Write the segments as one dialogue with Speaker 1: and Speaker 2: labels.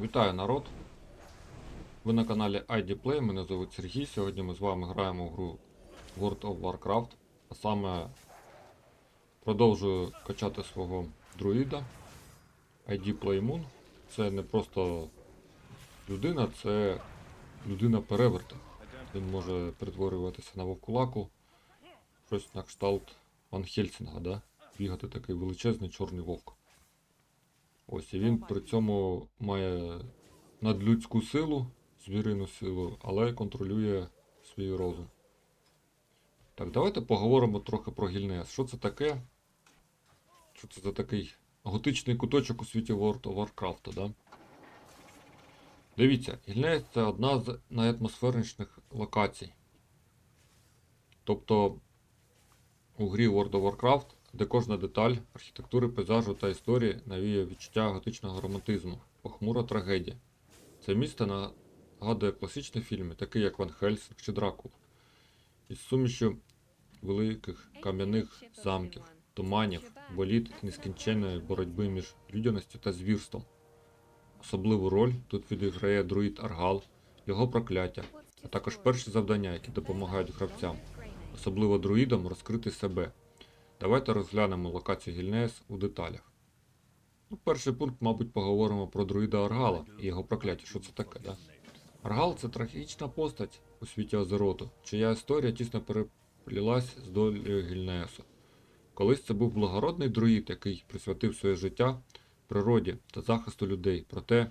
Speaker 1: Вітаю народ! Ви на каналі ID Play, мене звуть Сергій. Сьогодні ми з вами граємо в гру World of Warcraft. А саме продовжую качати свого друїда ID Play Moon. Це не просто людина, це людина перевертень. Він може перетворюватися на вовкулаку, щось на кшталт Ван Хельсінга, да? бігати такий величезний чорний вовк. Ось і він при цьому має надлюдську силу, звірину силу, але контролює свій розум. Так, давайте поговоримо трохи про Гільнес. Що це таке? Що це за такий готичний куточок у світі World of Warcraft, да? Дивіться, Гільнес це одна з найатмосферніших локацій. Тобто у грі World of Warcraft, де кожна деталь архітектури, пейзажу та історії навіє відчуття готичного романтизму, похмура трагедія. Це місто нагадує класичні фільми, такі як Ван Хельсинг чи Дракула, із сумішю великих кам'яних замків, туманів, боліт і нескінченної боротьби між людяністю та звірством. Особливу роль тут відіграє друїд Аргал, його прокляття, а також перші завдання, які допомагають гравцям, особливо друїдам розкрити себе. Давайте розглянемо локацію Гільнеес у деталях. Ну, перший пункт, мабуть, поговоримо про друїда Аргала і його прокляття. Що це таке, да? Аргал це трагічна постать у світі Азероту, чия історія тісно переплілась з долею Гільнеесу. Колись це був благородний друїд, який присвятив своє життя природі та захисту людей. Проте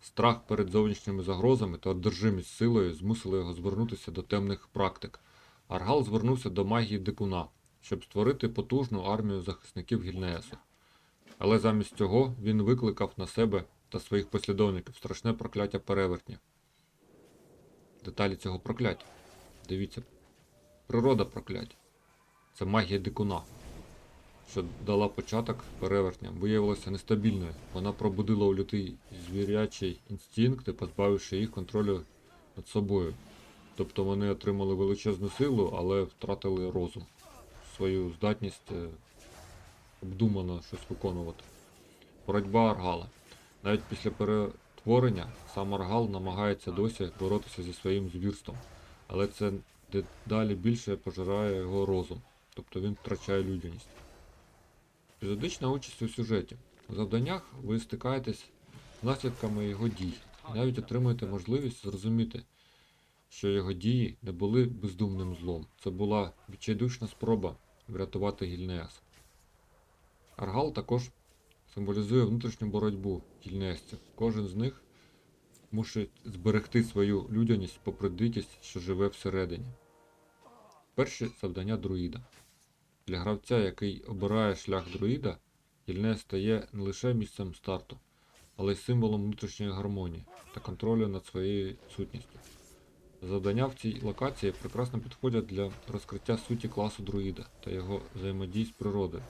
Speaker 1: страх перед зовнішніми загрозами та одержимість силою змусили його звернутися до темних практик. Аргал звернувся до магії дикуна, щоб створити потужну армію захисників Гільнеесу. Але замість цього він викликав на себе та своїх послідовників страшне прокляття перевертня. Деталі цього прокляття. Дивіться. Природа прокляття. Це магія дикуна, що дала початок перевертням, виявилася нестабільною. Вона пробудила у людей звірячий інстинкти, позбавивши їх контролю над собою. Тобто вони отримали величезну силу, але втратили розум, свою здатність е, обдумано щось виконувати. Боротьба Аргала. Навіть після перетворення сам Аргал намагається досі боротися зі своїм звірством, але це дедалі більше пожирає його розум, тобто він втрачає людяність. Епізодична участь у сюжеті. У завданнях ви стикаєтесь з наслідками його дій, навіть отримуєте можливість зрозуміти, що його дії не були бездумним злом. Це була відчайдушна спроба врятувати Гільнеас. Аргал також символізує внутрішню боротьбу гільнесців. Кожен з них мусить зберегти свою людяність попри дикість, що живе всередині. Перше завдання друїда. Для гравця, який обирає шлях друїда, гільнес стає не лише місцем старту, але й символом внутрішньої гармонії та контролю над своєю сутністю. Завдання в цій локації прекрасно підходять для розкриття суті класу друїда та його взаємодій з природою.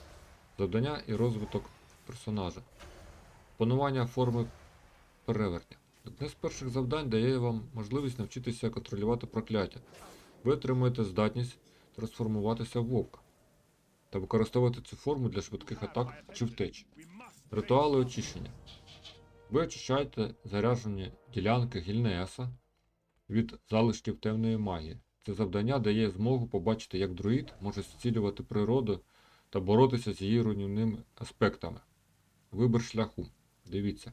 Speaker 1: Завдання і розвиток персонажа. Панування форми перевертня. Одне з перших завдань дає вам можливість навчитися контролювати прокляття. Ви отримуєте здатність трансформуватися в вовка та використовувати цю форму для швидких атак чи втеч. Ритуали очищення. Ви очищаєте заряджені ділянки Гільнеаса від залишків темної магії. Це завдання дає змогу побачити, як друїд може зцілювати природу та боротися з її руйнівними аспектами. Вибір шляху. Дивіться.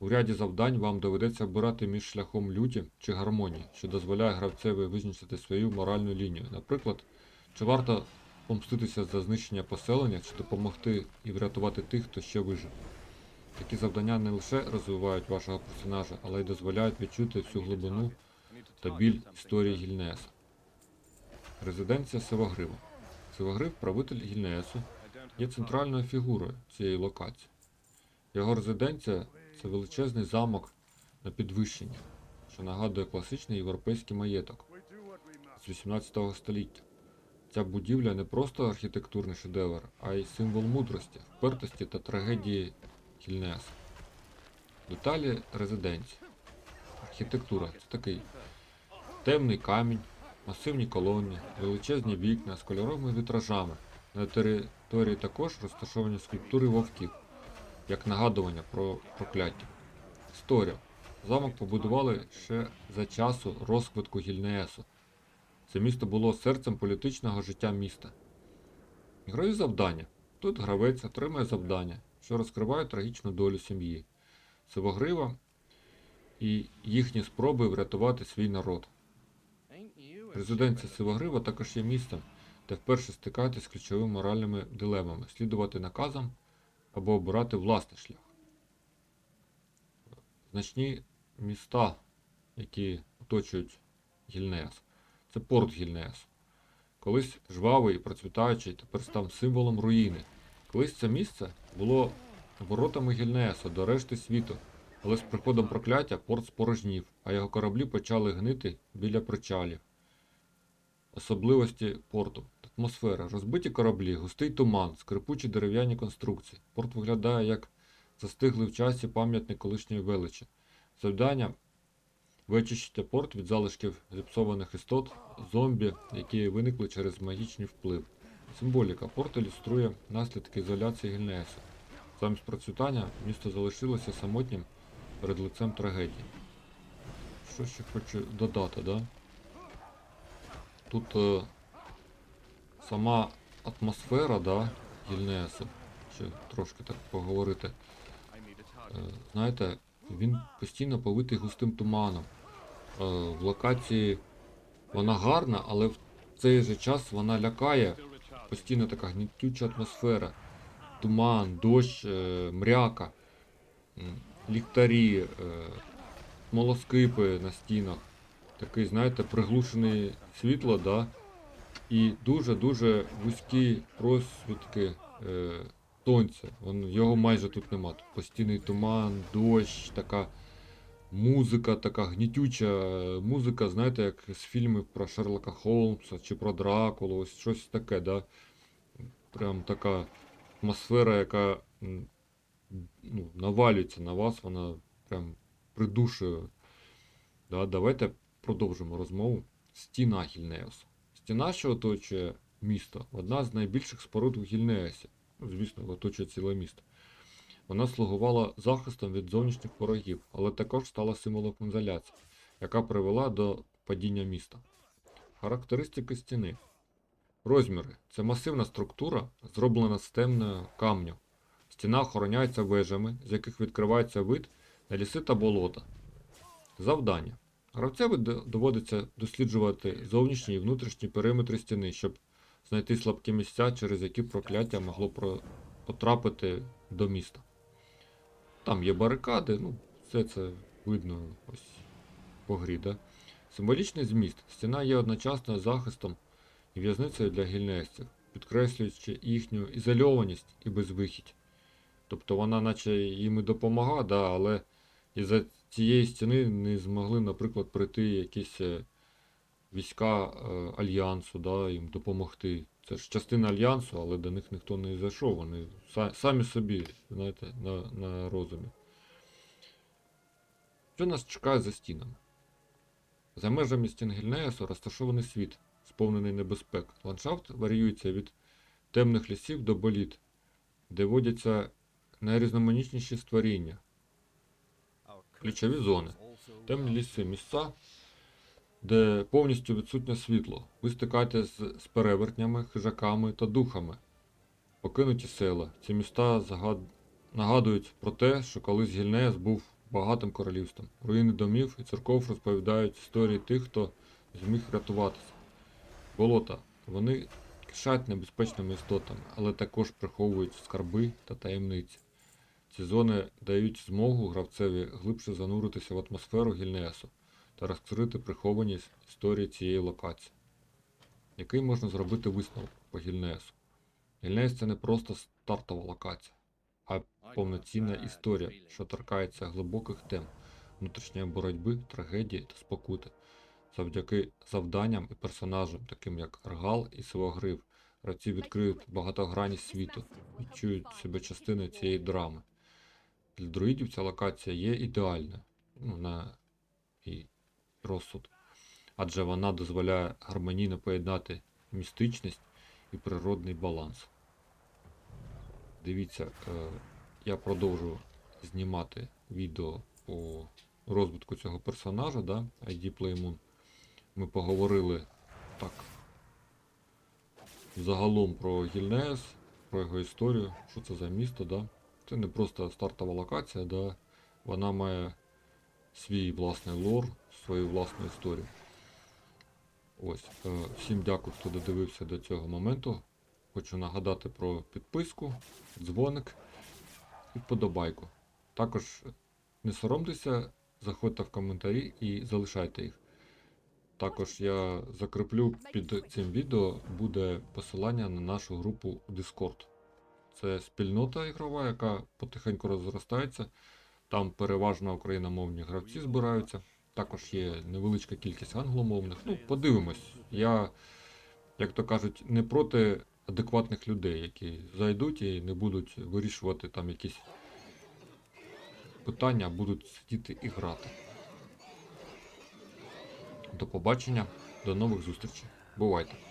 Speaker 1: У ряді завдань вам доведеться обирати між шляхом люті чи гармонії, що дозволяє гравцеві визначити свою моральну лінію. Наприклад, чи варто помститися за знищення поселення, чи допомогти і врятувати тих, хто ще вижив. Такі завдання не лише розвивають вашого персонажа, але й дозволяють відчути всю глибину та біль історії Гільнеаса. Резиденція Севагрива. Севагрив, правитель Гільнеасу, є центральною фігурою цієї локації. Його резиденція це величезний замок на підвищенні, що нагадує класичний європейський маєток з 18 століття. Ця будівля не просто архітектурний шедевр, а й символ мудрості, впертості та трагедії Хільнеаса. Деталі резиденції. Архітектура це такий темний камінь, масивні колони, величезні вікна з кольоровими вітражами. На території також розташовані скульптури вовків, як нагадування про прокляття. Історія. Замок побудували ще за часу розквитку Гільнеесу. Це місто було серцем політичного життя міста. Граю завдання. Тут гравець отримує завдання, що розкриває трагічну долю сім'ї. Сивогрива і їхні спроби врятувати свій народ. Резиденція Сивогрива також є містом, де вперше стикаєтесь з ключовими моральними дилемами слідувати наказам або обирати власний шлях. Значні міста, які оточують Гільнеас. Це порт Гільнеас. Колись жвавий і процвітаючий, тепер став символом руїни. Колись це місце було воротами Гільнеаса до решти світу, але з приходом прокляття порт спорожнів, а його кораблі почали гнити біля причалів. Особливості порту. Атмосфера. Розбиті кораблі, густий туман, скрипучі дерев'яні конструкції. Порт виглядає як застиглий в часі пам'ятник колишньої величі. Завдання вичистити порт від залишків зіпсованих істот, зомбі, які виникли через магічний вплив. Символіка. Порт ілюструє наслідки ізоляції Гільнеса. Замість процвітання місто залишилося самотнім перед лицем трагедії. Що ще хочу додати, да? Тут е, сама атмосфера, да, Гільнеса, ще трошки так поговорити. Е, знаєте, він постійно повитий густим туманом. Е, в локації вона гарна, але в цей же час вона лякає. Постійно така гнітюча атмосфера. Туман, дощ, е, мряка, ліхтарі, е, смолоскипи на стінах. Такий, знаєте, приглушене світло, да? І дуже-дуже вузькі просвідки е, сонця. Його майже тут нема. Тут постійний туман, дощ, така музика, така гнітюча музика, знаєте, як з фільмів про Шерлока Холмса чи про Дракулу, ось щось таке, да? Прям така атмосфера, яка ну, навалюється на вас, вона прям придушує. Да, давайте продовжимо розмову. Стіна Гільнеосу. Стіна, що оточує місто, одна з найбільших споруд в Гільнеосі. Ну, звісно, оточує ціле місто. Вона слугувала захистом від зовнішніх ворогів, але також стала символом ізоляції, яка привела до падіння міста. Характеристики стіни. Розміри. Це масивна структура, зроблена з темного камню. Стіна охороняється вежами, з яких відкривається вид на ліси та болота. Завдання. Гравцеві доводиться досліджувати зовнішні і внутрішні периметри стіни, щоб знайти слабкі місця, через які прокляття могло потрапити до міста. Там є барикади, ну, все це видно ось по грі. Да? Символічний зміст. Стіна є одночасно захистом і в'язницею для гільнесців, підкреслюючи їхню ізольованість і безвихідь. Тобто вона наче їм і допомагає, да, але із-за цієї стіни не змогли, наприклад, прийти якісь е, війська е, Альянсу, да, їм допомогти. Це ж частина Альянсу, але до них ніхто не зайшов, вони са- самі собі, знаєте, на, на розумі. Що нас чекає за стінами? За межами Стінгельнеясу розташований світ, сповнений небезпек. Ландшафт варіюється від темних лісів до боліт, де водяться найрізноманітніші створіння.
Speaker 2: Ключові зони.
Speaker 1: Темні ліси місця, де повністю відсутнє світло. Ви стикаєтесь з, перевертнями, хижаками та духами. Покинуті села. Ці міста загад... нагадують про те, що колись Гільнеяс був багатим королівством. Руїни домів і церков розповідають історії тих, хто зміг рятуватися. Болота. Вони кишать небезпечними істотами, але також приховують скарби та таємниці. Ці зони дають змогу гравцеві глибше зануритися в атмосферу Гільнеасу та розкрити приховані с- історії цієї локації. Який можна зробити висновок по Гільнеасу? Гільнеас це не просто стартова локація, а повноцінна історія, що торкається глибоких тем внутрішньої боротьби, трагедії та спокути. Завдяки завданням і персонажам, таким як Аргал і Сивогрив, гравці відкриють багатогранність світу, відчують себе частиною цієї драми. Для друїдів ця локація є ідеальною ну, на і розсуд, адже вона дозволяє гармонійно поєднати містичність і природний баланс. Дивіться, е, я продовжу знімати відео по розвитку цього персонажа, да, ID Playmoon. Ми поговорили так. Загалом про Гільнеас, про його історію, що це за місто, да. Це не просто стартова локація, да. Вона має свій власний лор, свою власну історію. Ось. е, Всім дякую, хто додивився до цього моменту. Хочу нагадати про підписку, дзвоник і вподобайку. Також не соромтеся, заходьте в коментарі і залишайте їх. Також я закріплю під цим відео буде посилання на нашу групу Discord. Це спільнота ігрова, яка потихеньку розростається. Там переважно україномовні гравці збираються. Також є невеличка кількість англомовних. Ну, подивимось. Я, як то кажуть, не проти адекватних людей, які зайдуть і не будуть вирішувати там якісь питання, а будуть сидіти і грати. До побачення, до нових зустрічей. Бувайте!